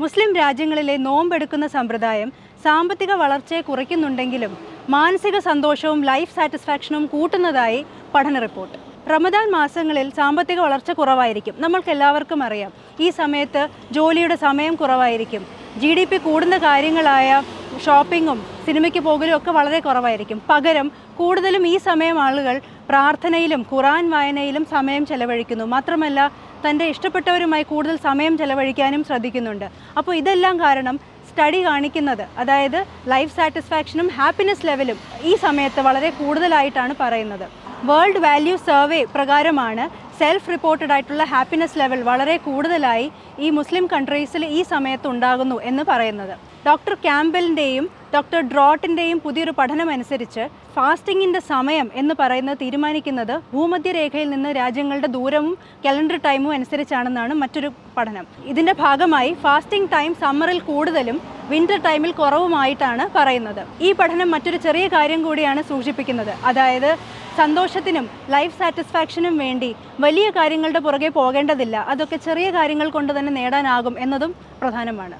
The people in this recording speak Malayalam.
മുസ്ലിം രാജ്യങ്ങളിലെ നോമ്പെടുക്കുന്ന സമ്പ്രദായം സാമ്പത്തിക വളർച്ചയെ കുറയ്ക്കുന്നുണ്ടെങ്കിലും മാനസിക സന്തോഷവും ലൈഫ് സാറ്റിസ്ഫാക്ഷനും കൂട്ടുന്നതായി പഠന റിപ്പോർട്ട് റമദാൻ മാസങ്ങളിൽ സാമ്പത്തിക വളർച്ച കുറവായിരിക്കും. നമ്മൾക്ക് എല്ലാവർക്കും അറിയാം. ഈ സമയത്ത് ജോലിയുടെ സമയം കുറവായിരിക്കും. ജി ഡി പി കൂടുന്ന കാര്യങ്ങളായ ഷോപ്പിങ്ങും സിനിമയ്ക്ക് പോകലും ഒക്കെ വളരെ കുറവായിരിക്കും. പകരം കൂടുതലും ഈ സമയം ആളുകൾ പ്രാർത്ഥനയിലും ഖുറാൻ വായനയിലും സമയം ചെലവഴിക്കുന്നു. മാത്രമല്ല തന്റെ ഇഷ്ടപ്പെട്ടവരുമായി കൂടുതൽ സമയം ചെലവഴിക്കാനും ശ്രദ്ധിക്കുന്നുണ്ട്. അപ്പോൾ ഇതെല്ലാം കാരണം സ്റ്റഡി കാണിക്കുന്നത് അതായത് ലൈഫ് സാറ്റിസ്ഫാക്ഷനും ഹാപ്പിനെസ് ലെവലും ഈ സമയത്ത് വളരെ കൂടുതലായിട്ടാണ് പറയുന്നത്. വേൾഡ് വാല്യൂ സർവേ പ്രകാരമാണ് സെൽഫ് റിപ്പോർട്ടഡ് ആയിട്ടുള്ള ഹാപ്പിനെസ് ലെവൽ വളരെ കൂടുതലായി ഈ മുസ്ലിം കൺട്രീസിൽ ഈ സമയത്ത് ഉണ്ടാകുന്നു എന്ന് പറയുന്നത്. ഡോക്ടർ ക്യാമ്പലിന്റെയും ഡോക്ടർ ഡ്രോട്ടിന്റെയും പുതിയൊരു പഠനമനുസരിച്ച് ഫാസ്റ്റിങ്ങിന്റെ സമയം എന്ന് പറയുന്നത് തീരുമാനിക്കുന്നത് ഭൂമധ്യരേഖയിൽ നിന്ന് രാജ്യങ്ങളുടെ ദൂരവും കലണ്ടർ ടൈമും അനുസരിച്ചാണെന്നാണ് മറ്റൊരു പഠനം. ഇതിന്റെ ഭാഗമായി ഫാസ്റ്റിംഗ് ടൈം സമ്മറിൽ കൂടുതലും വിന്റർ ടൈമിൽ കുറവുമായിട്ടാണ് പറയുന്നത്. ഈ പഠനം മറ്റൊരു ചെറിയ കാര്യം കൂടിയാണ് സൂചിപ്പിക്കുന്നത്. അതായത് സന്തോഷത്തിനും ലൈഫ് സാറ്റിസ്ഫാക്ഷനും വേണ്ടി വലിയ കാര്യങ്ങളുടെ പുറകെ പോകേണ്ടതില്ല. അതൊക്കെ ചെറിയ കാര്യങ്ങൾ കൊണ്ട് തന്നെ നേടാനാകും എന്നതും പ്രധാനമാണ്.